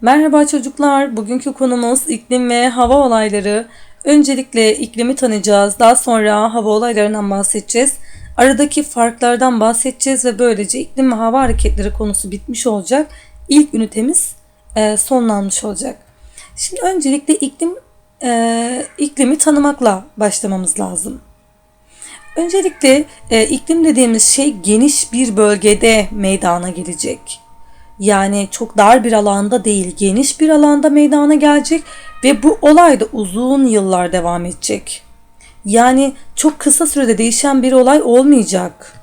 Merhaba çocuklar. Bugünkü konumuz iklim ve hava olayları. Öncelikle iklimi tanıyacağız. Daha sonra hava olaylarından bahsedeceğiz. Aradaki farklardan bahsedeceğiz ve böylece iklim ve hava hareketleri konusu bitmiş olacak. İlk ünitemiz e, sonlanmış olacak. Şimdi öncelikle iklim e, iklimi tanımakla başlamamız lazım. Öncelikle e, iklim dediğimiz şey geniş bir bölgede meydana gelecek. Yani çok dar bir alanda değil, geniş bir alanda meydana gelecek ve bu olay da uzun yıllar devam edecek. Yani çok kısa sürede değişen bir olay olmayacak.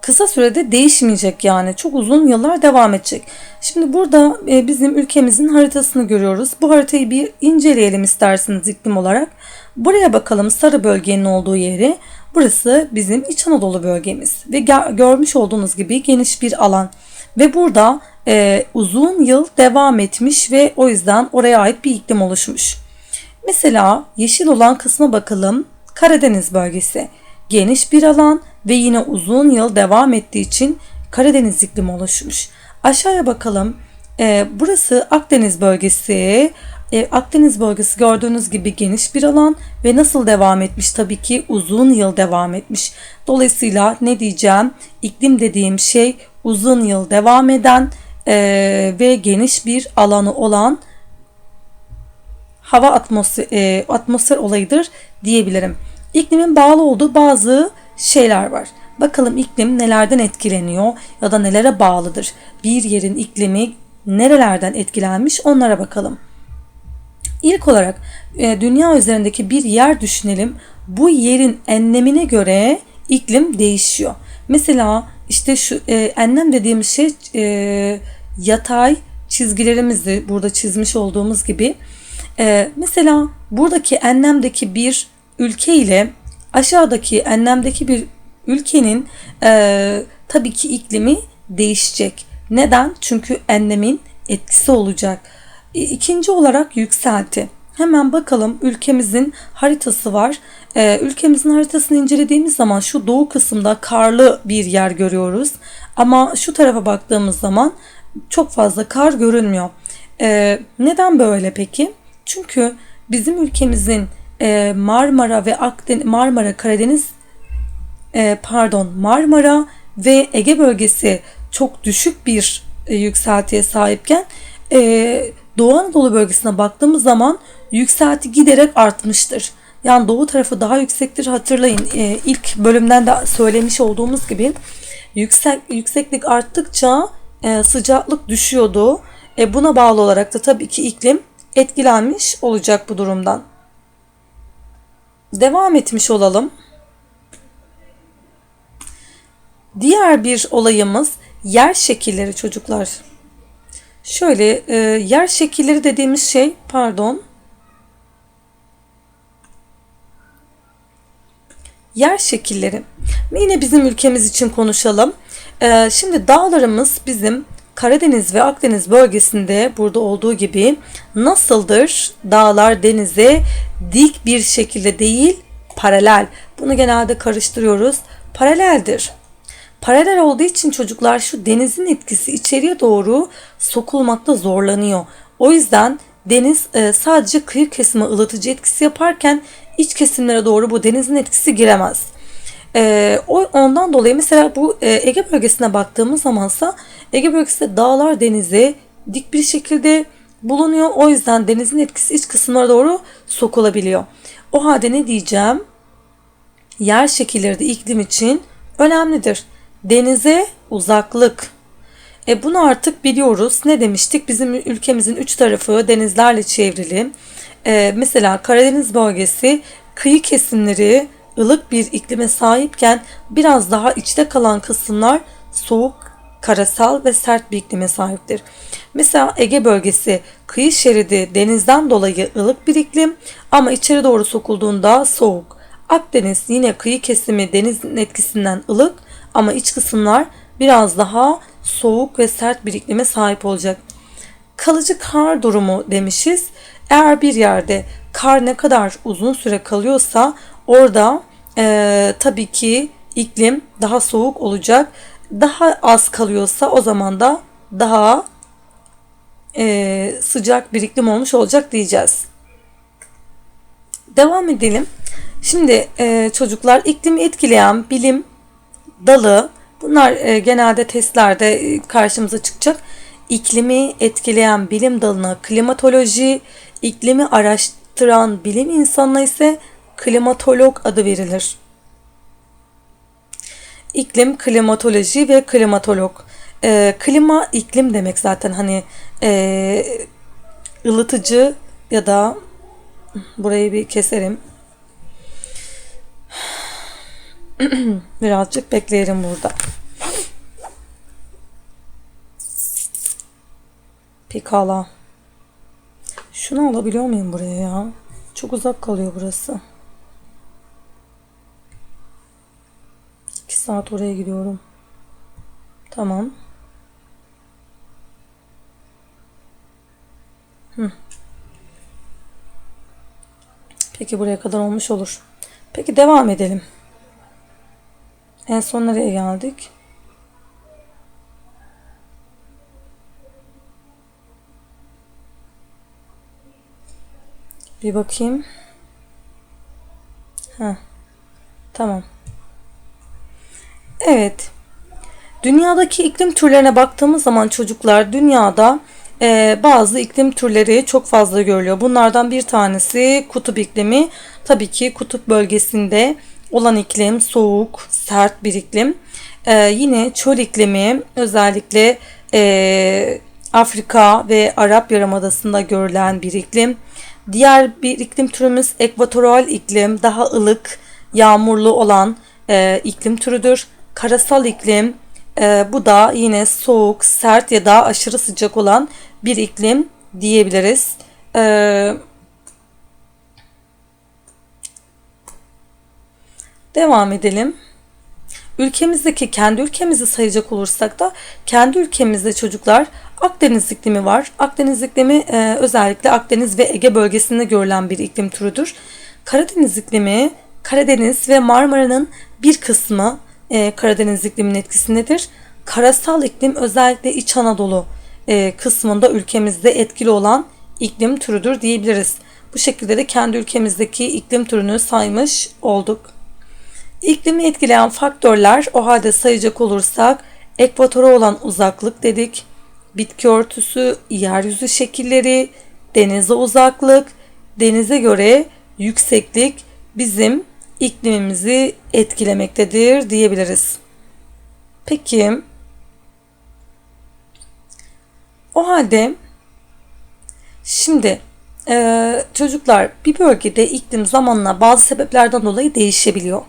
Kısa sürede değişmeyecek yani. Çok uzun yıllar devam edecek. Şimdi burada e, bizim ülkemizin haritasını görüyoruz. Bu haritayı bir inceleyelim isterseniz iklim olarak. Buraya bakalım sarı bölgenin olduğu yeri. Burası bizim İç Anadolu bölgemiz ve görmüş olduğunuz gibi geniş bir alan. Ve burada e, uzun yıl devam etmiş ve o yüzden oraya ait bir iklim oluşmuş. Mesela yeşil olan kısma bakalım. Karadeniz bölgesi. Geniş bir alan ve yine uzun yıl devam ettiği için Karadeniz iklimi oluşmuş. Aşağıya bakalım. E, burası Akdeniz bölgesi. E, Akdeniz bölgesi gördüğünüz gibi geniş bir alan ve nasıl devam etmiş? Tabii ki uzun yıl devam etmiş. Dolayısıyla ne diyeceğim? İklim dediğim şey uzun yıl devam eden e, ve geniş bir alanı olan hava atmosfer, e, atmosfer olayıdır diyebilirim. İklimin bağlı olduğu bazı şeyler var. Bakalım iklim nelerden etkileniyor ya da nelere bağlıdır? Bir yerin iklimi nerelerden etkilenmiş onlara bakalım. İlk olarak e, dünya üzerindeki bir yer düşünelim. Bu yerin enlemine göre iklim değişiyor. Mesela işte şu e, enlem dediğimiz şey e, yatay çizgilerimizi burada çizmiş olduğumuz gibi. E, mesela buradaki enlemdeki bir ülke ile aşağıdaki enlemdeki bir ülkenin e, tabii ki iklimi değişecek. Neden? Çünkü enlemin etkisi olacak. İkinci olarak yükselti. Hemen bakalım ülkemizin haritası var. Ee, ülkemizin haritasını incelediğimiz zaman şu doğu kısımda karlı bir yer görüyoruz. Ama şu tarafa baktığımız zaman çok fazla kar görünmüyor. Ee, neden böyle peki? Çünkü bizim ülkemizin e, Marmara ve Akdeniz, Marmara, Karadeniz e, pardon Marmara ve Ege bölgesi çok düşük bir e, yükseltiye sahipken e, Doğu Anadolu bölgesine baktığımız zaman yükselti giderek artmıştır. Yani doğu tarafı daha yüksektir. Hatırlayın e, ilk bölümden de söylemiş olduğumuz gibi yüksek yükseklik arttıkça e, sıcaklık düşüyordu. E, buna bağlı olarak da tabii ki iklim etkilenmiş olacak bu durumdan. Devam etmiş olalım. Diğer bir olayımız yer şekilleri çocuklar. Şöyle e, yer şekilleri dediğimiz şey pardon yer şekilleri. Yine bizim ülkemiz için konuşalım. E, şimdi dağlarımız bizim Karadeniz ve Akdeniz bölgesinde burada olduğu gibi nasıldır? Dağlar denize dik bir şekilde değil paralel. Bunu genelde karıştırıyoruz. Paraleldir. Paralel olduğu için çocuklar şu denizin etkisi içeriye doğru sokulmakta zorlanıyor. O yüzden deniz e, sadece kıyı kesime ılıtıcı etkisi yaparken iç kesimlere doğru bu denizin etkisi giremez. E, ondan dolayı mesela bu e, Ege bölgesine baktığımız zamansa Ege bölgesinde dağlar denize dik bir şekilde bulunuyor. O yüzden denizin etkisi iç kısımlara doğru sokulabiliyor. O halde ne diyeceğim? Yer şekilleri de iklim için önemlidir. Denize uzaklık. E bunu artık biliyoruz. Ne demiştik? Bizim ülkemizin üç tarafı denizlerle çevrili. E, mesela Karadeniz bölgesi kıyı kesimleri ılık bir iklime sahipken biraz daha içte kalan kısımlar soğuk, karasal ve sert bir iklime sahiptir. Mesela Ege bölgesi kıyı şeridi denizden dolayı ılık bir iklim ama içeri doğru sokulduğunda soğuk. Akdeniz yine kıyı kesimi denizin etkisinden ılık ama iç kısımlar biraz daha soğuk ve sert bir iklime sahip olacak. Kalıcı kar durumu demişiz. Eğer bir yerde kar ne kadar uzun süre kalıyorsa orada e, tabii ki iklim daha soğuk olacak. Daha az kalıyorsa o zaman da daha e, sıcak bir iklim olmuş olacak diyeceğiz. Devam edelim. Şimdi e, çocuklar iklimi etkileyen bilim dalı bunlar e, genelde testlerde e, karşımıza çıkacak. İklimi etkileyen bilim dalına klimatoloji, iklimi araştıran bilim insanına ise klimatolog adı verilir. İklim, klimatoloji ve klimatolog. E, klima iklim demek zaten hani e, ılıtıcı ya da burayı bir keserim. Birazcık bekleyelim burada. Pekala. Şunu alabiliyor muyum buraya ya? Çok uzak kalıyor burası. 2 saat oraya gidiyorum. Tamam. Hı. Peki buraya kadar olmuş olur. Peki devam edelim. En son nereye geldik? Bir bakayım. Ha. Tamam. Evet. Dünyadaki iklim türlerine baktığımız zaman çocuklar dünyada e, bazı iklim türleri çok fazla görülüyor. Bunlardan bir tanesi kutup iklimi. Tabii ki kutup bölgesinde olan iklim soğuk, sert bir iklim. E, yine çöl iklimi özellikle e, Afrika ve Arap Yarımadası'nda görülen bir iklim. Diğer bir iklim türümüz ekvatoral iklim, daha ılık, yağmurlu olan e, iklim türüdür. Karasal iklim, e, bu da yine soğuk, sert ya da aşırı sıcak olan bir iklim diyebiliriz. E, devam edelim. Ülkemizdeki kendi ülkemizi sayacak olursak da kendi ülkemizde çocuklar Akdeniz iklimi var. Akdeniz iklimi e, özellikle Akdeniz ve Ege bölgesinde görülen bir iklim türüdür. Karadeniz iklimi Karadeniz ve Marmara'nın bir kısmı e, Karadeniz ikliminin etkisindedir. Karasal iklim özellikle İç Anadolu e, kısmında ülkemizde etkili olan iklim türüdür diyebiliriz. Bu şekilde de kendi ülkemizdeki iklim türünü saymış olduk. İklimi etkileyen faktörler o halde sayacak olursak ekvatora olan uzaklık dedik, bitki örtüsü, yeryüzü şekilleri, denize uzaklık, denize göre yükseklik bizim iklimimizi etkilemektedir diyebiliriz. Peki o halde şimdi e, çocuklar bir bölgede iklim zamanla bazı sebeplerden dolayı değişebiliyor.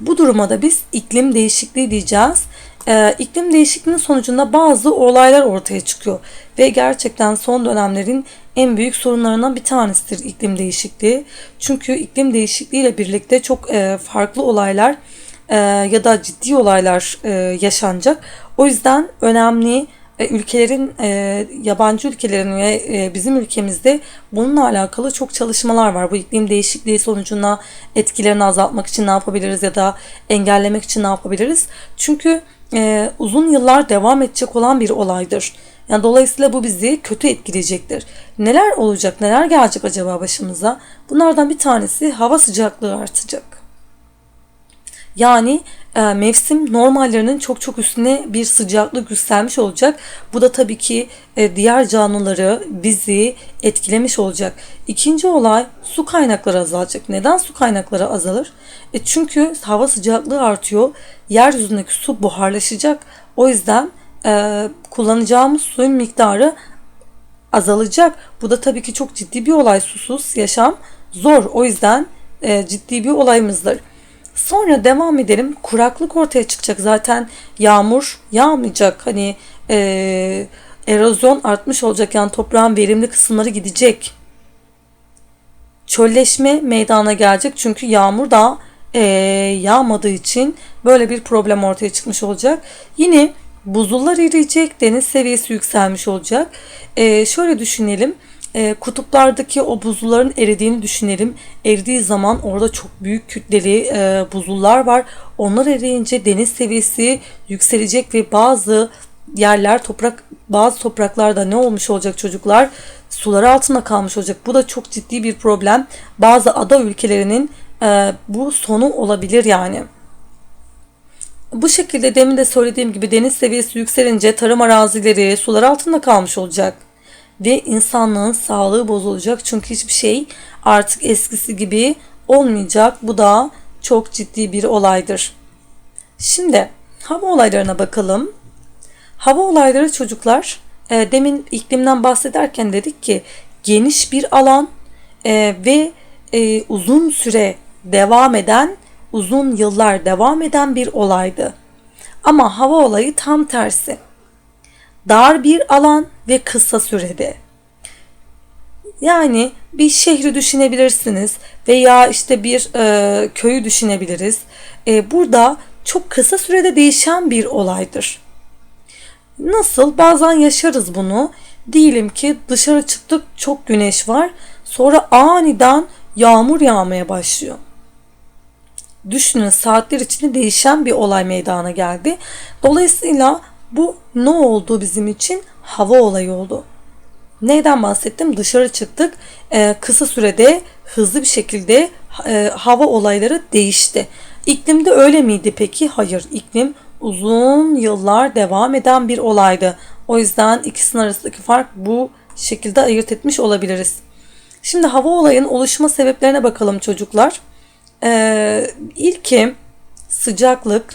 Bu duruma da biz iklim değişikliği diyeceğiz. Ee, iklim değişikliğinin sonucunda bazı olaylar ortaya çıkıyor ve gerçekten son dönemlerin en büyük sorunlarından bir tanesidir iklim değişikliği. Çünkü iklim değişikliği ile birlikte çok e, farklı olaylar e, ya da ciddi olaylar e, yaşanacak. O yüzden önemli e, ülkelerin e, yabancı ülkelerin ve e, bizim ülkemizde bununla alakalı çok çalışmalar var. Bu iklim değişikliği sonucunda etkilerini azaltmak için ne yapabiliriz ya da engellemek için ne yapabiliriz? Çünkü uzun yıllar devam edecek olan bir olaydır. Yani dolayısıyla bu bizi kötü etkileyecektir. Neler olacak, neler gelecek acaba başımıza? Bunlardan bir tanesi hava sıcaklığı artacak. Yani e, mevsim normallerinin çok çok üstüne bir sıcaklık yükselmiş olacak. Bu da tabii ki e, diğer canlıları bizi etkilemiş olacak. İkinci olay su kaynakları azalacak. Neden su kaynakları azalır? E çünkü hava sıcaklığı artıyor. Yeryüzündeki su buharlaşacak. O yüzden e, kullanacağımız suyun miktarı azalacak. Bu da tabii ki çok ciddi bir olay. Susuz yaşam zor. O yüzden e, ciddi bir olayımızdır. Sonra devam edelim. Kuraklık ortaya çıkacak. Zaten yağmur yağmayacak. Hani e, erozyon artmış olacak. Yani toprağın verimli kısımları gidecek. Çölleşme meydana gelecek. Çünkü yağmur da e, yağmadığı için böyle bir problem ortaya çıkmış olacak. Yine buzullar eriyecek. Deniz seviyesi yükselmiş olacak. E, şöyle düşünelim e, kutuplardaki o buzulların eridiğini düşünelim. Eridiği zaman orada çok büyük kütleli e, buzullar var. Onlar eriyince deniz seviyesi yükselecek ve bazı yerler toprak bazı topraklarda ne olmuş olacak çocuklar? Sular altında kalmış olacak. Bu da çok ciddi bir problem. Bazı ada ülkelerinin e, bu sonu olabilir yani. Bu şekilde demin de söylediğim gibi deniz seviyesi yükselince tarım arazileri sular altında kalmış olacak. Ve insanlığın sağlığı bozulacak çünkü hiçbir şey artık eskisi gibi olmayacak. Bu da çok ciddi bir olaydır. Şimdi hava olaylarına bakalım. Hava olayları çocuklar e, demin iklimden bahsederken dedik ki geniş bir alan e, ve e, uzun süre devam eden uzun yıllar devam eden bir olaydı. Ama hava olayı tam tersi. Dar bir alan ve kısa sürede. Yani bir şehri düşünebilirsiniz veya işte bir e, köyü düşünebiliriz. E, burada çok kısa sürede değişen bir olaydır. Nasıl? Bazen yaşarız bunu. Diyelim ki dışarı çıktık çok güneş var. Sonra aniden yağmur yağmaya başlıyor. Düşünün saatler içinde değişen bir olay meydana geldi. Dolayısıyla bu ne oldu bizim için? Hava olayı oldu. Neyden bahsettim? Dışarı çıktık. Ee, kısa sürede hızlı bir şekilde e, hava olayları değişti. İklimde öyle miydi peki? Hayır. İklim uzun yıllar devam eden bir olaydı. O yüzden ikisinin arasındaki fark bu şekilde ayırt etmiş olabiliriz. Şimdi hava olayının oluşma sebeplerine bakalım çocuklar. Ee, ilki sıcaklık,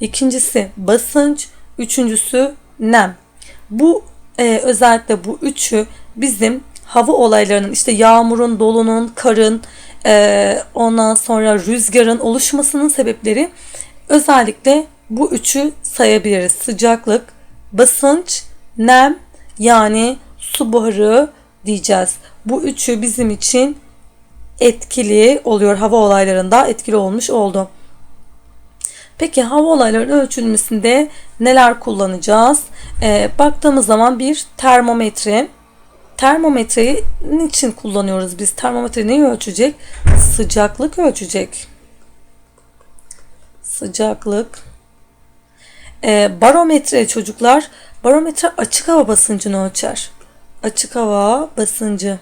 ikincisi basınç, üçüncüsü nem. Bu e, özellikle bu üçü bizim hava olaylarının işte yağmurun, dolunun, karın, e, ondan sonra rüzgarın oluşmasının sebepleri özellikle bu üçü sayabiliriz. Sıcaklık, basınç, nem yani su buharı diyeceğiz. Bu üçü bizim için etkili oluyor hava olaylarında etkili olmuş oldu. Peki hava olaylarının ölçülmesinde neler kullanacağız? Ee, baktığımız zaman bir termometre. Termometreyi niçin kullanıyoruz biz? Termometre neyi ölçecek? Sıcaklık ölçecek. Sıcaklık. Ee, barometre çocuklar. Barometre açık hava basıncını ölçer. Açık hava basıncı.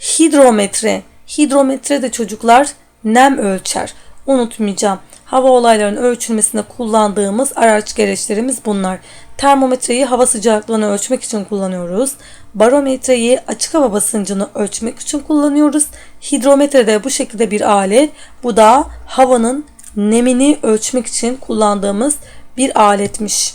Hidrometre. Hidrometre de çocuklar nem ölçer. Unutmayacağım. Hava olaylarının ölçülmesinde kullandığımız araç gereçlerimiz bunlar. Termometreyi hava sıcaklığını ölçmek için kullanıyoruz. Barometreyi açık hava basıncını ölçmek için kullanıyoruz. Hidrometre de bu şekilde bir alet. Bu da havanın nemini ölçmek için kullandığımız bir aletmiş.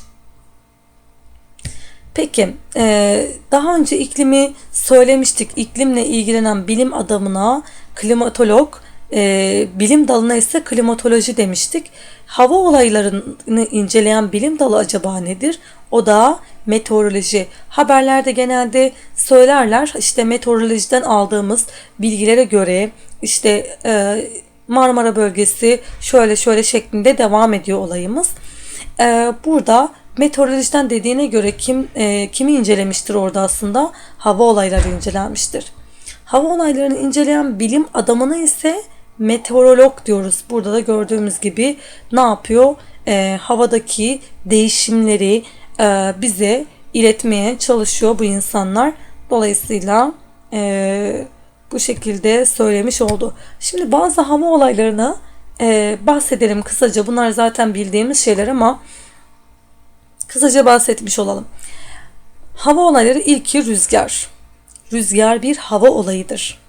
Peki e, daha önce iklimi söylemiştik. İklimle ilgilenen bilim adamına klimatolog, e, bilim dalına ise klimatoloji demiştik. Hava olaylarını inceleyen bilim dalı acaba nedir? O da meteoroloji. Haberlerde genelde söylerler işte meteorolojiden aldığımız bilgilere göre işte e, Marmara bölgesi şöyle şöyle şeklinde devam ediyor olayımız. E, burada Meteorolojiden dediğine göre kim e, kimi incelemiştir orada aslında? Hava olayları incelenmiştir. Hava olaylarını inceleyen bilim adamını ise meteorolog diyoruz. Burada da gördüğümüz gibi ne yapıyor? E, havadaki değişimleri e, bize iletmeye çalışıyor bu insanlar. Dolayısıyla e, bu şekilde söylemiş oldu. Şimdi bazı hava olaylarını e, bahsedelim kısaca. Bunlar zaten bildiğimiz şeyler ama Kısaca bahsetmiş olalım. Hava olayları ilki rüzgar. Rüzgar bir hava olayıdır.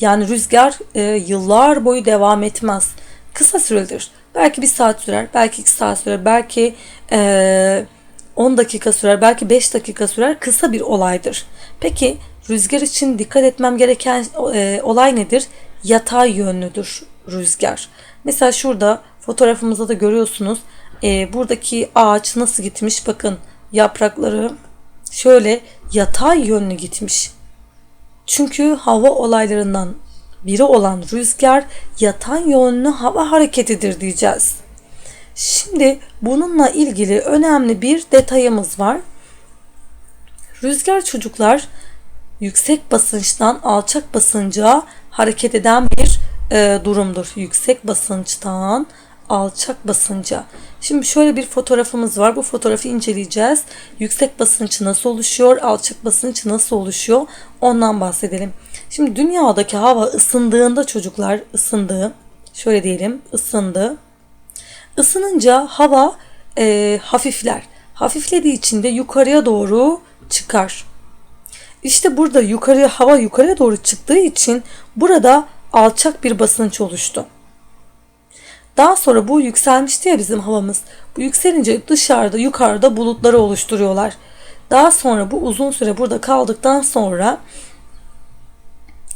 Yani rüzgar e, yıllar boyu devam etmez. Kısa süredir. Belki bir saat sürer, belki iki saat sürer, belki e, 10 dakika sürer, belki 5 dakika sürer. Kısa bir olaydır. Peki rüzgar için dikkat etmem gereken e, olay nedir? Yatay yönlüdür rüzgar. Mesela şurada fotoğrafımızda da görüyorsunuz e, buradaki ağaç nasıl gitmiş bakın yaprakları şöyle yatay yönlü gitmiş. Çünkü hava olaylarından biri olan rüzgar yatay yönlü hava hareketidir diyeceğiz. Şimdi bununla ilgili önemli bir detayımız var. Rüzgar çocuklar yüksek basınçtan alçak basınca hareket eden bir e, durumdur. Yüksek basınçtan alçak basınca. Şimdi şöyle bir fotoğrafımız var. Bu fotoğrafı inceleyeceğiz. Yüksek basınç nasıl oluşuyor? Alçak basınç nasıl oluşuyor? Ondan bahsedelim. Şimdi dünyadaki hava ısındığında çocuklar ısındığı, şöyle diyelim ısındı. Isınınca hava e, hafifler. Hafiflediği için de yukarıya doğru çıkar. İşte burada yukarıya hava yukarıya doğru çıktığı için burada alçak bir basınç oluştu. Daha sonra bu yükselmişti ya bizim havamız. Bu yükselince dışarıda yukarıda bulutları oluşturuyorlar. Daha sonra bu uzun süre burada kaldıktan sonra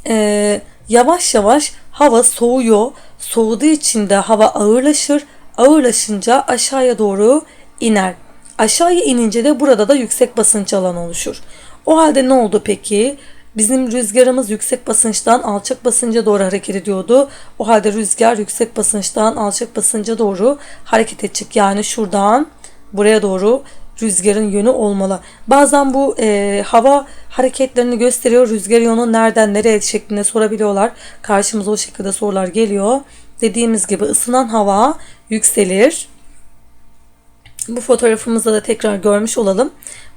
e, yavaş yavaş hava soğuyor. Soğuduğu için de hava ağırlaşır. Ağırlaşınca aşağıya doğru iner. Aşağıya inince de burada da yüksek basınç alanı oluşur. O halde ne oldu peki? Bizim rüzgarımız yüksek basınçtan alçak basınca doğru hareket ediyordu. O halde rüzgar yüksek basınçtan alçak basınca doğru hareket edecek. Yani şuradan buraya doğru rüzgarın yönü olmalı. Bazen bu e, hava hareketlerini gösteriyor. Rüzgar yönü nereden nereye şeklinde sorabiliyorlar. Karşımıza o şekilde sorular geliyor. Dediğimiz gibi ısınan hava yükselir. Bu fotoğrafımızda da tekrar görmüş olalım.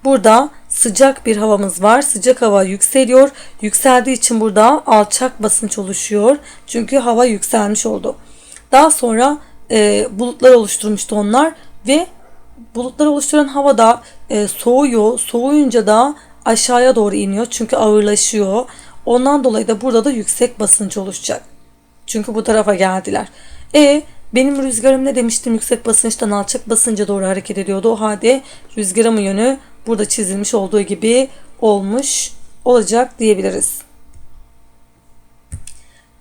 Burada sıcak bir havamız var. Sıcak hava yükseliyor. Yükseldiği için burada alçak basınç oluşuyor. Çünkü hava yükselmiş oldu. Daha sonra e, bulutlar oluşturmuştu onlar ve bulutlar oluşturan hava da e, soğuyor. Soğuyunca da aşağıya doğru iniyor. Çünkü ağırlaşıyor. Ondan dolayı da burada da yüksek basınç oluşacak. Çünkü bu tarafa geldiler. E benim rüzgarım ne demiştim yüksek basınçtan alçak basınca doğru hareket ediyordu. O halde rüzgarımın yönü burada çizilmiş olduğu gibi olmuş olacak diyebiliriz.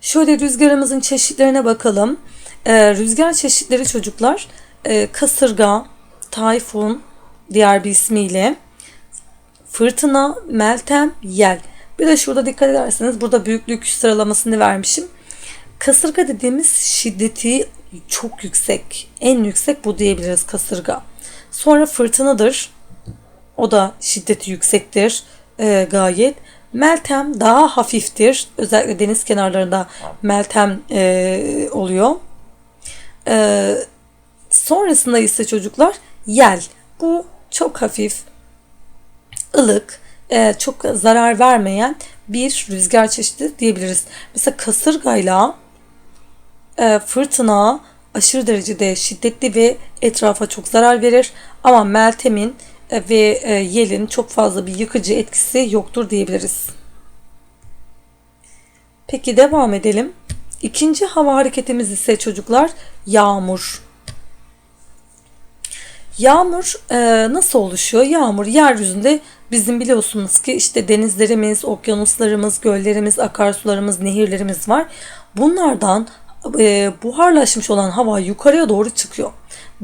Şöyle rüzgarımızın çeşitlerine bakalım. Ee, rüzgar çeşitleri çocuklar e, kasırga, tayfun diğer bir ismiyle fırtına, meltem, yel. Bir de şurada dikkat ederseniz burada büyüklük sıralamasını vermişim. Kasırga dediğimiz şiddeti çok yüksek. En yüksek bu diyebiliriz kasırga. Sonra fırtınadır. O da şiddeti yüksektir e, gayet. Meltem daha hafiftir. Özellikle deniz kenarlarında meltem e, oluyor. E, sonrasında ise çocuklar yel. Bu çok hafif, ılık, e, çok zarar vermeyen bir rüzgar çeşidi diyebiliriz. Mesela kasırgayla e, fırtına aşırı derecede şiddetli ve etrafa çok zarar verir. Ama Meltem'in ve e, Yel'in çok fazla bir yıkıcı etkisi yoktur diyebiliriz. Peki devam edelim. İkinci hava hareketimiz ise çocuklar yağmur. Yağmur e, nasıl oluşuyor? Yağmur yeryüzünde bizim biliyorsunuz ki işte denizlerimiz, okyanuslarımız, göllerimiz, akarsularımız, nehirlerimiz var. Bunlardan e, buharlaşmış olan hava yukarıya doğru çıkıyor.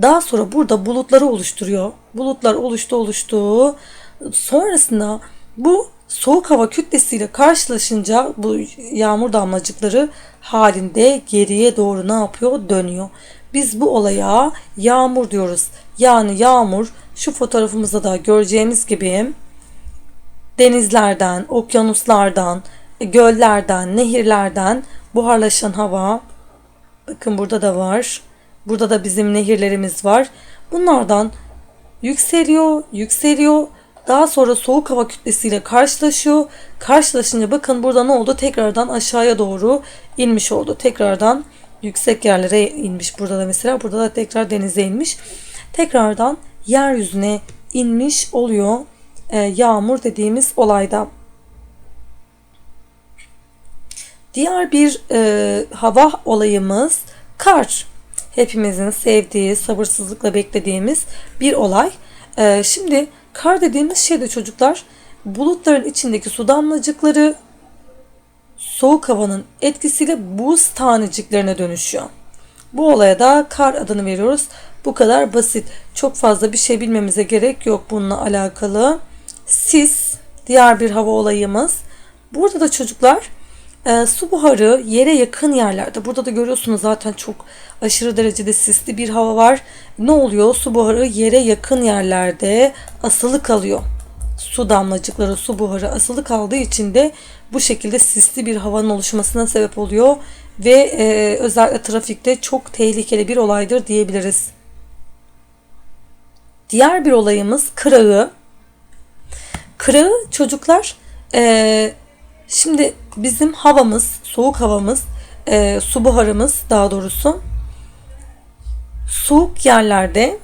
Daha sonra burada bulutları oluşturuyor. Bulutlar oluştu oluştu. Sonrasında bu soğuk hava kütlesiyle karşılaşınca bu yağmur damlacıkları halinde geriye doğru ne yapıyor? Dönüyor. Biz bu olaya yağmur diyoruz. Yani yağmur şu fotoğrafımızda da göreceğimiz gibi denizlerden, okyanuslardan, göllerden, nehirlerden buharlaşan hava Bakın burada da var. Burada da bizim nehirlerimiz var. Bunlardan yükseliyor, yükseliyor. Daha sonra soğuk hava kütlesiyle karşılaşıyor. Karşılaşınca bakın burada ne oldu? Tekrardan aşağıya doğru inmiş oldu. Tekrardan yüksek yerlere inmiş. Burada da mesela burada da tekrar denize inmiş. Tekrardan yeryüzüne inmiş oluyor. E, yağmur dediğimiz olayda. Diğer bir e, hava olayımız kar. Hepimizin sevdiği, sabırsızlıkla beklediğimiz bir olay. E, şimdi kar dediğimiz şey de çocuklar bulutların içindeki su damlacıkları soğuk havanın etkisiyle buz taneciklerine dönüşüyor. Bu olaya da kar adını veriyoruz. Bu kadar basit. Çok fazla bir şey bilmemize gerek yok bununla alakalı. Sis diğer bir hava olayımız. Burada da çocuklar e, su buharı yere yakın yerlerde. Burada da görüyorsunuz zaten çok aşırı derecede sisli bir hava var. Ne oluyor? Su buharı yere yakın yerlerde asılı kalıyor. Su damlacıkları, su buharı asılı kaldığı için de bu şekilde sisli bir havanın oluşmasına sebep oluyor ve e, özellikle trafikte çok tehlikeli bir olaydır diyebiliriz. Diğer bir olayımız kırağı. Kırağı çocuklar e, şimdi bizim havamız, soğuk havamız, e, su buharımız daha doğrusu soğuk yerlerde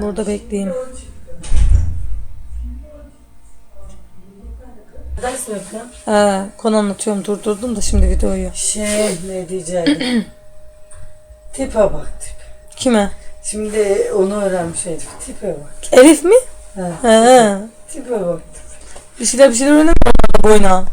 burada bekleyeyim. Ha, konu anlatıyorum durdurdum da şimdi videoyu. Şey ne diyeceğim. Tipe bak tip. Kime? Şimdi onu öğrenmiş Elif. Tipe bak. Elif mi? Ha. He. Tipe bak. Bir şeyler bir şeyler öğrenmiyor boyuna.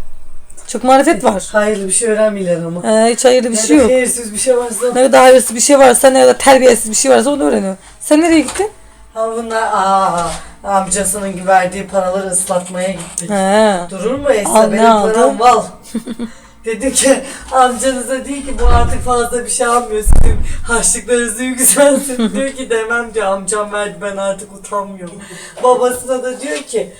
Çok marifet var. Hayırlı bir şey öğrenmeyeler ama. He, hiç hayırlı bir şey yok. Hayırsız bir şey varsa. Ne kadar hayırsız bir şey varsa ne kadar terbiyesiz bir şey varsa onu öğreniyor. Sen nereye gittin? Ha bunlar aa amcasının verdiği paraları ıslatmaya gitti. He. Durur mu Esra? Benim aldı? param var. Dedi ki amcanıza değil ki bu artık fazla bir şey almıyor. Sizin harçlıklarınızı yükselsin. diyor ki demem diyor amcam verdi ben artık utanmıyorum. Babasına da diyor ki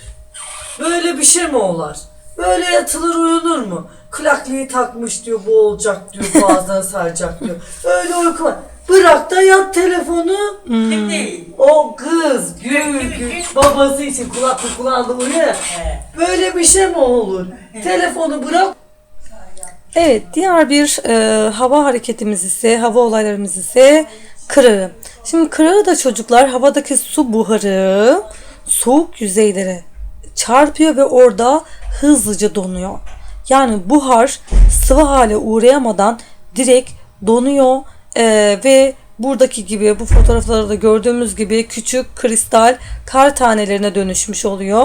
böyle bir şey mi olar? Böyle yatılır uyunur mu? Kulaklığı takmış diyor bu olacak diyor boğazına saracak diyor. Öyle uyku var. Bırak da yat telefonu. Kim değil? O kız gül gül babası için kulaklık kulağında uyuyor. Böyle bir şey mi olur? Telefonu bırak Evet, diğer bir e, hava hareketimiz ise, hava olaylarımız ise kırağı. Şimdi kırağı da çocuklar havadaki su buharı soğuk yüzeylere çarpıyor ve orada hızlıca donuyor. Yani buhar sıvı hale uğrayamadan direkt donuyor e, ve buradaki gibi bu fotoğraflarda gördüğümüz gibi küçük kristal kar tanelerine dönüşmüş oluyor.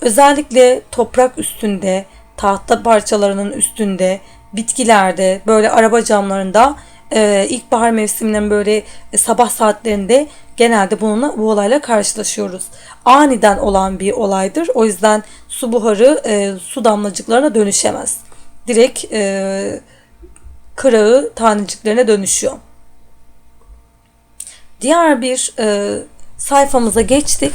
Özellikle toprak üstünde, tahta parçalarının üstünde, bitkilerde, böyle araba camlarında e, ilkbahar mevsiminden böyle e, sabah saatlerinde genelde bununla bu olayla karşılaşıyoruz. Aniden olan bir olaydır. O yüzden su buharı e, su damlacıklarına dönüşemez. Direkt e, kırağı taneciklerine dönüşüyor. Diğer bir e, sayfamıza geçtik.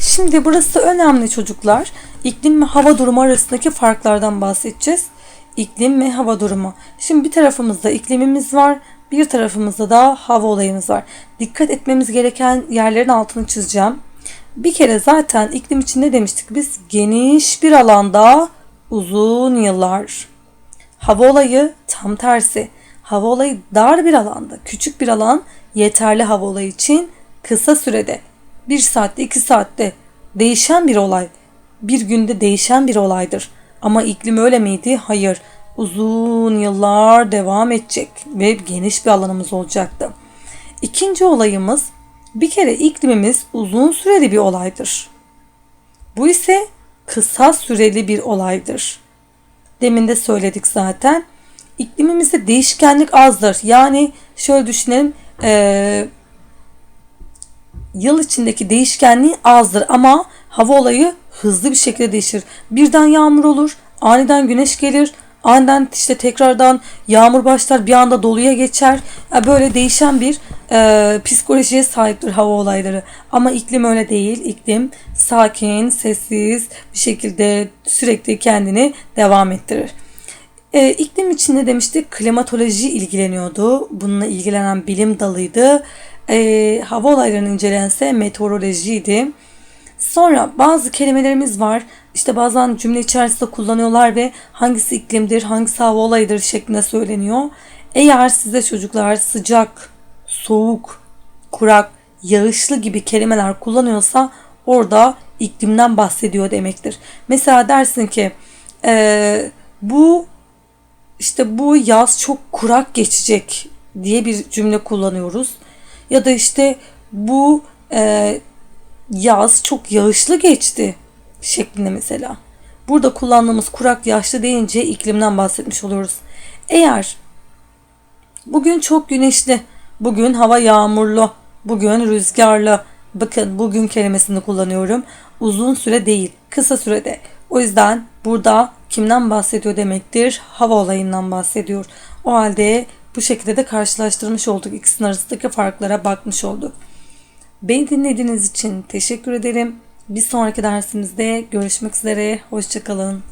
Şimdi burası önemli çocuklar. İklim ve hava durumu arasındaki farklardan bahsedeceğiz. İklim ve hava durumu. Şimdi bir tarafımızda iklimimiz var, bir tarafımızda da hava olayımız var. Dikkat etmemiz gereken yerlerin altını çizeceğim. Bir kere zaten iklim için ne demiştik biz? Geniş bir alanda uzun yıllar. Hava olayı tam tersi. Hava olayı dar bir alanda, küçük bir alan yeterli hava olayı için kısa sürede, bir saatte, iki saatte değişen bir olay. Bir günde değişen bir olaydır. Ama iklim öyle miydi? Hayır. Uzun yıllar devam edecek ve geniş bir alanımız olacaktı. İkinci olayımız bir kere iklimimiz uzun süreli bir olaydır. Bu ise kısa süreli bir olaydır. Demin de söyledik zaten. İklimimizde değişkenlik azdır. Yani şöyle düşünelim. eee, yıl içindeki değişkenliği azdır ama hava olayı hızlı bir şekilde değişir. Birden yağmur olur, aniden güneş gelir, aniden işte tekrardan yağmur başlar, bir anda doluya geçer. Ya Böyle değişen bir e, psikolojiye sahiptir hava olayları. Ama iklim öyle değil. İklim sakin, sessiz bir şekilde sürekli kendini devam ettirir. E, iklim için ne demiştik? Klimatoloji ilgileniyordu. Bununla ilgilenen bilim dalıydı. E, hava olaylarını incelense meteorolojiydi. Sonra bazı kelimelerimiz var. İşte bazen cümle içerisinde kullanıyorlar ve hangisi iklimdir, hangisi hava olayıdır şeklinde söyleniyor. Eğer size çocuklar sıcak, soğuk, kurak, yağışlı gibi kelimeler kullanıyorsa orada iklimden bahsediyor demektir. Mesela dersin ki eee, bu işte bu yaz çok kurak geçecek diye bir cümle kullanıyoruz. Ya da işte bu e, yaz çok yağışlı geçti şeklinde mesela. Burada kullandığımız kurak yağışlı deyince iklimden bahsetmiş oluyoruz. Eğer bugün çok güneşli, bugün hava yağmurlu, bugün rüzgarlı. Bakın bugün kelimesini kullanıyorum. Uzun süre değil, kısa sürede. O yüzden burada kimden bahsediyor demektir? Hava olayından bahsediyor. O halde bu şekilde de karşılaştırmış olduk. İkisinin arasındaki farklara bakmış olduk. Beni dinlediğiniz için teşekkür ederim. Bir sonraki dersimizde görüşmek üzere. Hoşçakalın.